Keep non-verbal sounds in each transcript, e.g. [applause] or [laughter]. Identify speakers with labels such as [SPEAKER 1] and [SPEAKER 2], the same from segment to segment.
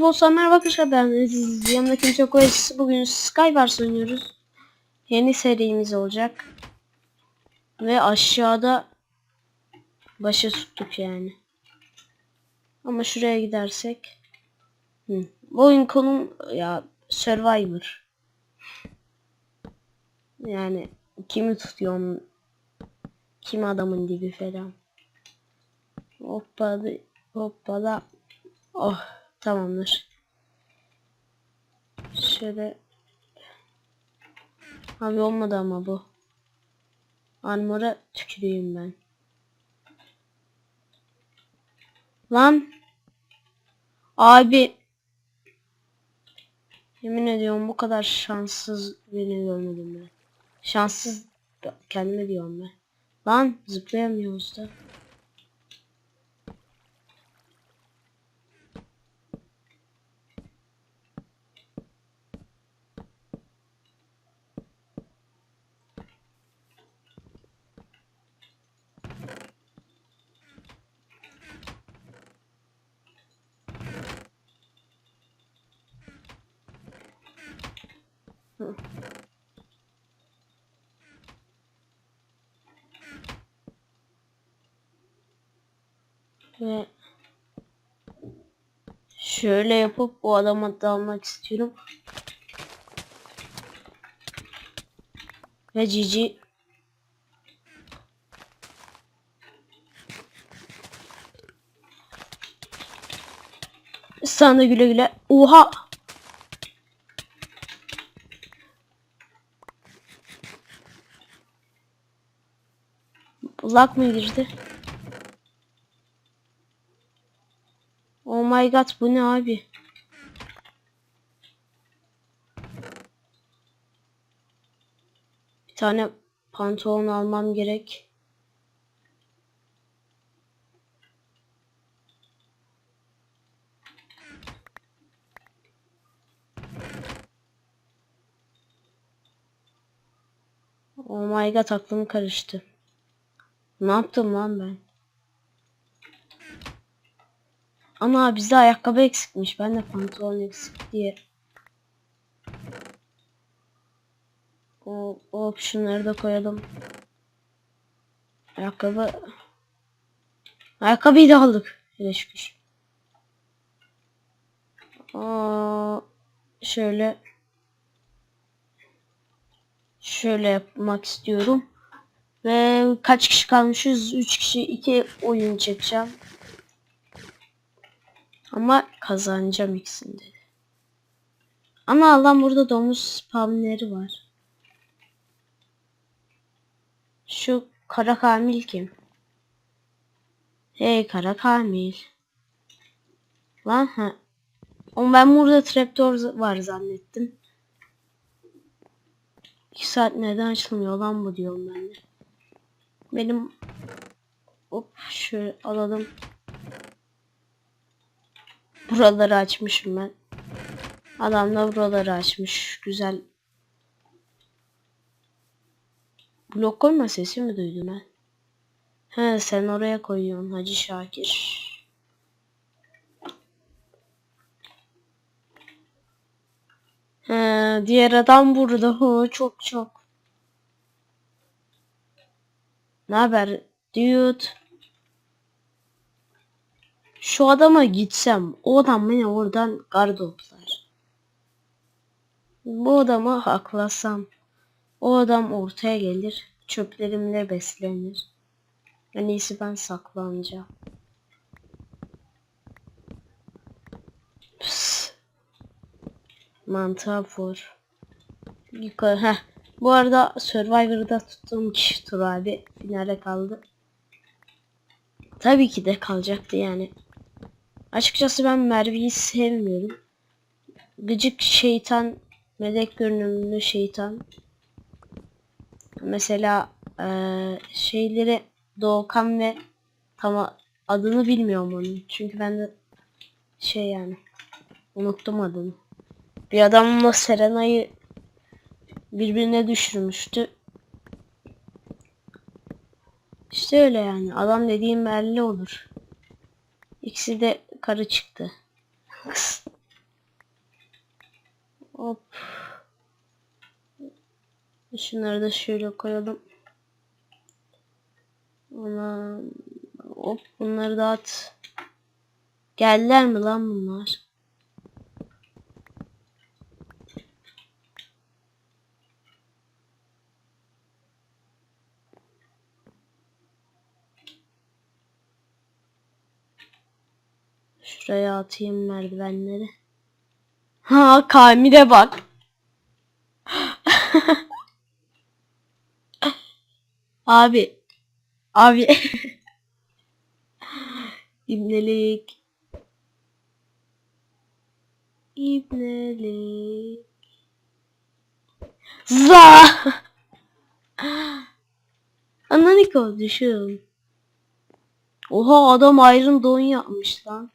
[SPEAKER 1] dostlar merhaba arkadaşlar ben Aziz. Yanımda kimse Oasis. Bugün Skywars oynuyoruz. Yeni serimiz olacak. Ve aşağıda başa tuttuk yani. Ama şuraya gidersek. Hı. Bu oyun konum ya Survivor. Yani kimi tutuyorum? Kim adamın dibi falan. Hoppala hoppala. Oh tamamdır. Şöyle. Abi olmadı ama bu. Armora tüküreyim ben. Lan. Abi. Yemin ediyorum bu kadar şanssız birini görmedim ben. Şanssız kendime diyorum ben. Lan zıplayamıyoruz da. Ve şöyle yapıp bu adama dalmak istiyorum. Ve Cici Sana güle güle. Oha! Lag mı girdi? Oh my god bu ne abi? Bir tane pantolon almam gerek. Oh my god aklım karıştı. Ne yaptım lan ben? Ana bizde ayakkabı eksikmiş. Ben de pantolon eksik diye. O, hop şunları da koyalım. Ayakkabı. Ayakkabıyı da aldık. Hele şükür. Şöyle. Şöyle yapmak istiyorum. Kaç kişi kalmışız? 3 kişi 2 oyun çekeceğim. Ama kazanacağım ikisinde. de. Ama Allah'ım burada domuz spamleri var. Şu kara kamil kim? Hey kara kamil. Lan ha. Oğlum ben burada trapdoor var zannettim. 2 saat neden açılmıyor lan bu diyorum ben de. Benim hop şöyle alalım. Buraları açmışım ben. Adam da buraları açmış. Güzel. Blok koyma sesi mi duydun ha? He sen oraya koyuyorsun Hacı Şakir. He diğer adam burada. Hı, çok çok. Ne haber dude? Şu adama gitsem o adam beni oradan gardoplar. Bu adama haklasam o adam ortaya gelir çöplerimle beslenir. En iyisi ben saklanacağım. Pıs. Mantığa vur. Yukarı heh. Bu arada Survivor'da tuttuğum kişi Tur abi finale kaldı. Tabii ki de kalacaktı yani. Açıkçası ben Merve'yi sevmiyorum. Gıcık şeytan, melek görünümlü şeytan. Mesela eee, şeyleri Doğukan ve tam adını bilmiyorum onun. Çünkü ben de şey yani unuttum adını. Bir adamla Serena'yı birbirine düşürmüştü. İşte öyle yani. Adam dediğim belli olur. İkisi de karı çıktı. Hop. Şunları da şöyle koyalım. Ona hop bunları da at. Geldiler mi lan bunlar? Şuraya atayım merdivenleri. Ha Kamil'e bak. [laughs] Abi. Abi. [laughs] İbnelik. İbnelik. Za. [laughs] Ananiko düşün. Oha adam Iron Dawn yapmış lan.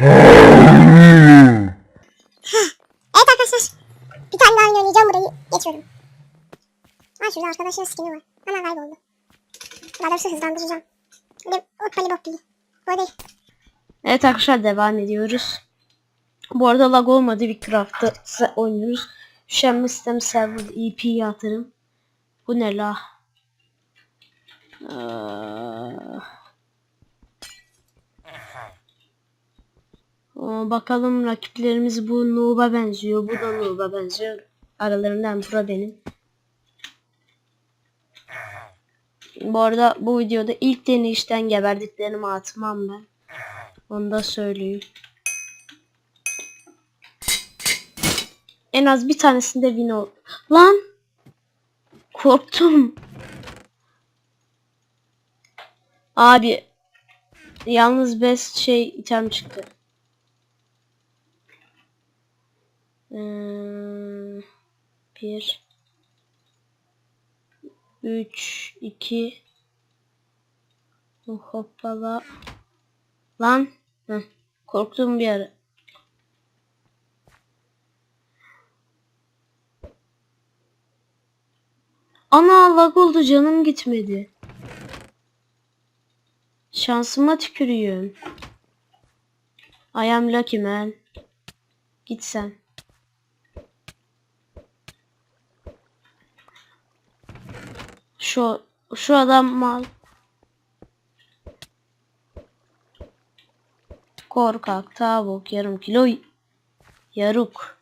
[SPEAKER 2] Evet arkadaşlar. Bir tane daha oynayacağım burayı. Geçiyorum. Ha şurada arkadaşın skin'i var. Hemen kayboldu. Daha doğrusu hızlandıracağım. Böyle hoppali boppali. Bu değil.
[SPEAKER 1] Evet arkadaşlar devam ediyoruz. Bu arada lag olmadı bir craft'ta oynuyoruz. Üşenme sistemi server EP'yi atarım. Bu ne la? Aa. Bakalım rakiplerimiz bu Noob'a benziyor. Bu da Noob'a benziyor. Aralarından Pro benim. Bu arada bu videoda ilk deneyişten geberdiklerimi atmam ben. Onu da söyleyeyim. En az bir tanesinde win ol. Lan! Korktum. Abi. Yalnız best şey item çıktı. Ee, bir. Üç. iki. Hoppala. Lan. Heh, korktuğum bir ara. Ana lag oldu canım gitmedi. Şansıma tükürüyorum. I am lucky man. Git sen. Şu şu adam mal. Korkak, tavuk, yarım kilo yaruk.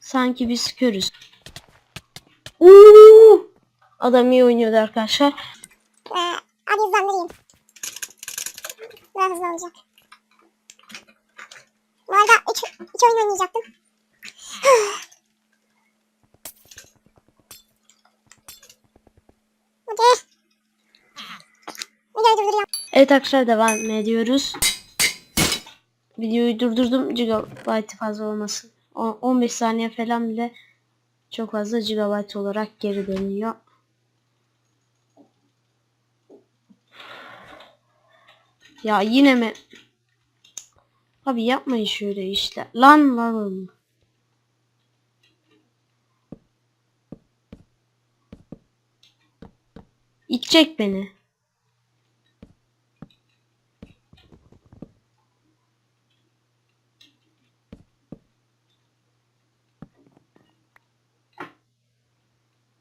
[SPEAKER 1] Sanki biz körüz. Uuu! Adam iyi oynuyordu arkadaşlar.
[SPEAKER 2] Ee, hadi hızlandırayım. Daha hızlı olacak. Bu arada üç, üç oyun oynayacaktım. Hadi. Videoyu durduruyorum.
[SPEAKER 1] Evet arkadaşlar devam ediyoruz. Videoyu durdurdum gigabyte fazla olmasın. O- 15 saniye falan bile çok fazla gigabyte olarak geri dönüyor. Ya yine mi? Abi yapmayın şöyle işte. Lan lan. İtecek beni.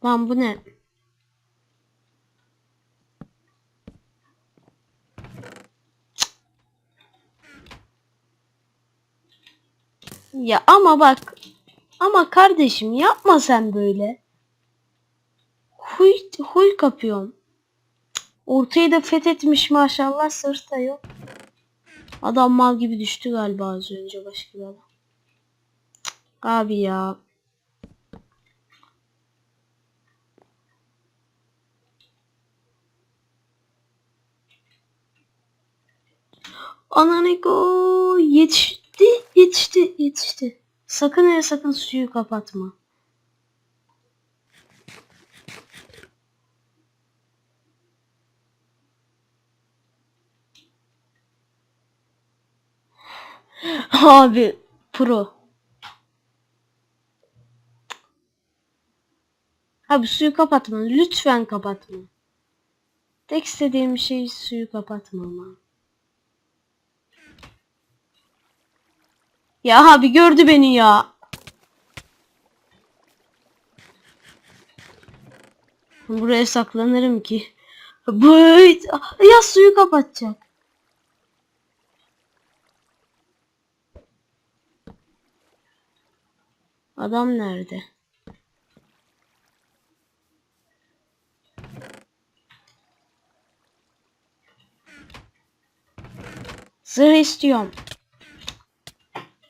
[SPEAKER 1] Lan bu ne? Ya ama bak. Ama kardeşim yapma sen böyle. Huy, huy kapıyorum. Ortayı da fethetmiş maşallah sırt da yok. Adam mal gibi düştü galiba az önce başka bir adam. Abi ya. Ananiko yetişti yetişti yetişti. Sakın ve sakın suyu kapatma. Abi pro. Abi suyu kapatma. Lütfen kapatma. Tek istediğim şey suyu kapatmama. Ya abi gördü beni ya. Buraya saklanırım ki. Böyle ya suyu kapatacak. Adam nerede? Zırh istiyorum.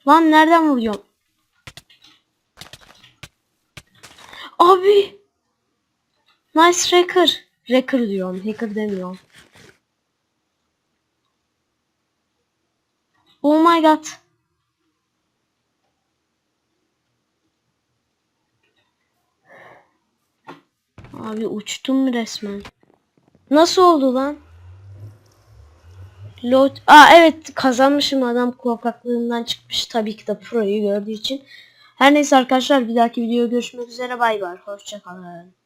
[SPEAKER 1] Lan nereden vuruyorum? Abi. Nice hacker. Hacker diyorum. Hacker demiyorum. Oh my god. Abi uçtum resmen. Nasıl oldu lan? Load... Aa evet kazanmışım adam korkaklığından çıkmış tabii ki de pro'yu gördüğü için. Her neyse arkadaşlar bir dahaki videoda görüşmek üzere bay bay. Hoşçakalın.